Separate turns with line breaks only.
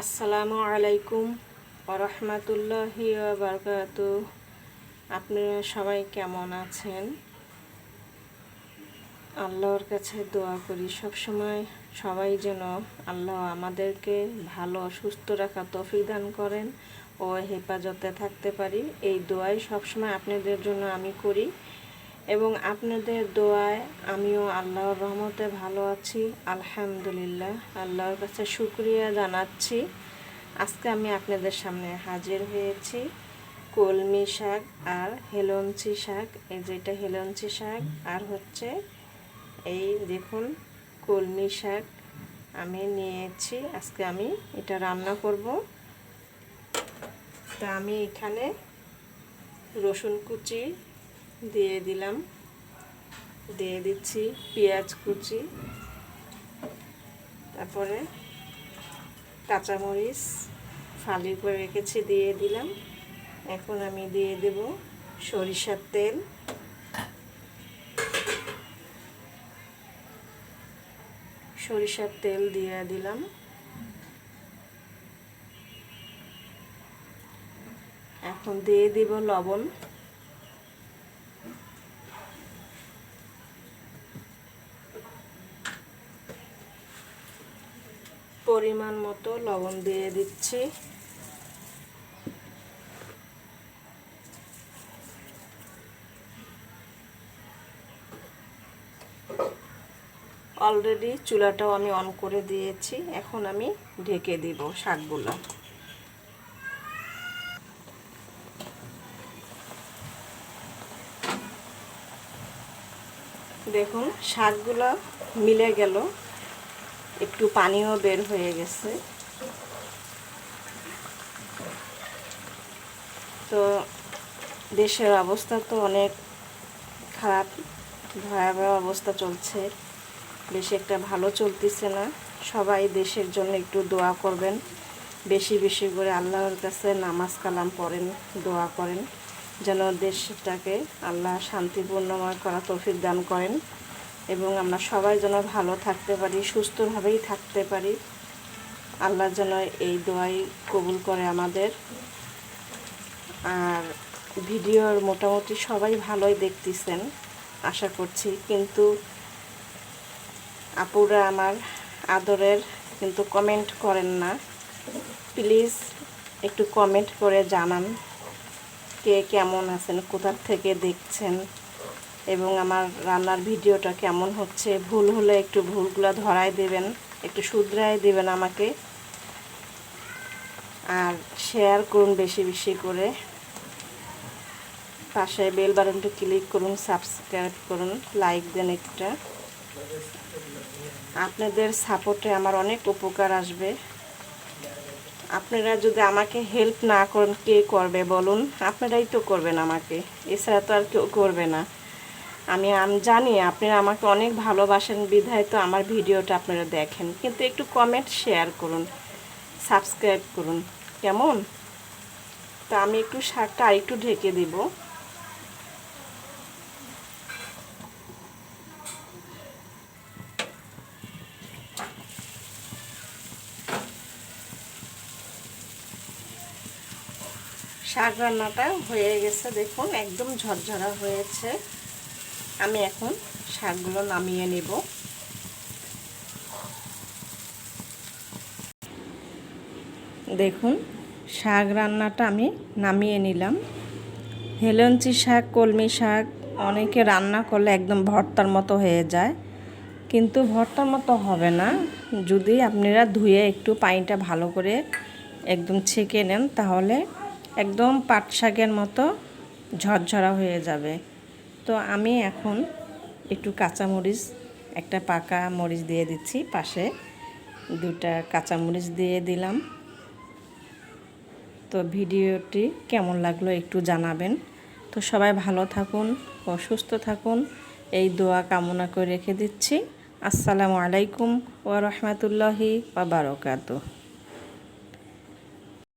আসসালামু আলাইকুম ওরহমতুল্লাহি বারকাত আপনারা সবাই কেমন আছেন? আল্লাহর কাছে দোয়া করি সব সময় সবাই যেন আল্লাহ আমাদেরকে ভালো, সুস্থ রাখা তৌফিক দান করেন ও হেফাজতে থাকতে পারি। এই দোয়াই সবসময় আপনাদের জন্য আমি করি। এবং আপনাদের দোয়ায় আমিও আল্লাহর রহমতে ভালো আছি, আলহামদুলিল্লাহ। আল্লাহর কাছে শুক্রিয়া জানাচ্ছি। আজকে আমি আপনাদের সামনে হাজির হয়েছি কলমি শাক আর হেলঞ্চি শাক। এই যেটা হেলঞ্চি শাক, আর হচ্ছে এই দেখুন কলমি শাক আমি নিয়েছি। আজকে আমি এটা রান্না করব। তা আমি এখানে রসুন কুচি দিয়ে দিলাম। দিয়ে দিচ্ছি পেঁয়াজ কুচি, তারপরে কাঁচামরিচ ফালি করে রেখেছি, দিয়ে দিলাম। এখন আমি দিয়ে দেব সরিষার তেল। সরিষার তেল দিয়ে দিলাম। এখন দিয়ে দিব লবণ। পরিমাণ মতো লবণ দিয়ে দিচ্ছি। অলরেডি চুলাটাও আমি অন করে দিয়েছি। এখন আমি ঢেকে দিব শাকগুলো। দেখুন, শাকগুলো মিলে গেল। একটু পানিও বের হয়ে গেছে। তো দেশের অবস্থা তো অনেক খারাপ, ভয়াবহ অবস্থা চলছে। বেশি একটা ভালো চলতেছে না। সবাই দেশের জন্য একটু দোয়া করবেন। বেশি বেশি করে আল্লাহর কাছে নামাজ কালাম পড়েন, দোয়া করেন। যেন দেশটাকে আল্লাহ শান্তিপূর্ণময় করা তৌফিক দান করেন। এবং আমরা সবাই যেন ভালো থাকতে পারি, সুস্থভাবেই থাকতে পারি। আল্লাহ যেন এই দোয়াই কবুল করে আমাদের। আর ভিডিওর মোটামুটি সবাই ভালোই দেখতেছেন, আশা করছি। কিন্তু আপুরা আমার আদরের কিন্তু কমেন্ট করেন না। প্লিজ একটু কমেন্ট করে জানান, কে কেমন আছেন কোথার থেকে দেখছেন। এবং আমার রান্নার ভিডিওটা কেমন হচ্ছে, ভুল হলে একটু ভুলগুলো ধরাই দেবেন, একটু শুধরাই দেবেন আমাকে। আর শেয়ার করুন বেশি বেশি করে। পাশে বেল বাটনটা ক্লিক করুন সাবস্ক্রাইব করুন লাইক দেন একটা। আপনাদের সাপোর্টে আমার অনেক উপকার আসবে। আপনারা যদি আমাকে হেল্প না করেন, কে করবে বলুন? আপনারাই তো করবেন আমাকে, এছাড়া তো আর কেউ করবে না। আমি জানি আপনারা আমাকে অনেক ভালোবাসেন। বিধায় তো আমার ভিডিওটা আপনারা দেখেন। কিন্তু একটু কমেন্ট শেয়ার করুন সাবস্ক্রাইব করুন। কেমন? তো আমি একটু শাকটা আরেকটু ঢেকে দিব। শাক রান্নাটা হয়ে গেছে, দেখুন, একদম ঝরঝরা হয়েছে। আমি এখন শাকগুলো নামিয়ে নেব। দেখুন, শাক রান্নাটা আমি নামিয়ে নিলাম। হেলঞ্চি শাক, কলমি শাক, অনেকে রান্না করলে একদম ভর্তার মতো হয়ে যায়। কিন্তু ভর্তার মতো হবে না। যদি আপনারা ধুয়ে একটু পানিটা ভালো করে একদম ছেঁকে নেন, তাহলে একদম পাট শাকের মতো ঝরঝরা হয়ে যাবে। তো আমি এখন একটু কাঁচামরিচ, একটা পাকা মরিচ দিয়ে দিচ্ছি পাশে। দুটা কাঁচামরিচ দিয়ে দিলাম। তো ভিডিওটি কেমন লাগল একটু জানাবেন। তো সবাই ভালো থাকুন ও সুস্থ থাকুন। এই দোয়া কামনা করে রেখে দিচ্ছি। আসসালামু আলাইকুম ওয়া বারকাতুহু।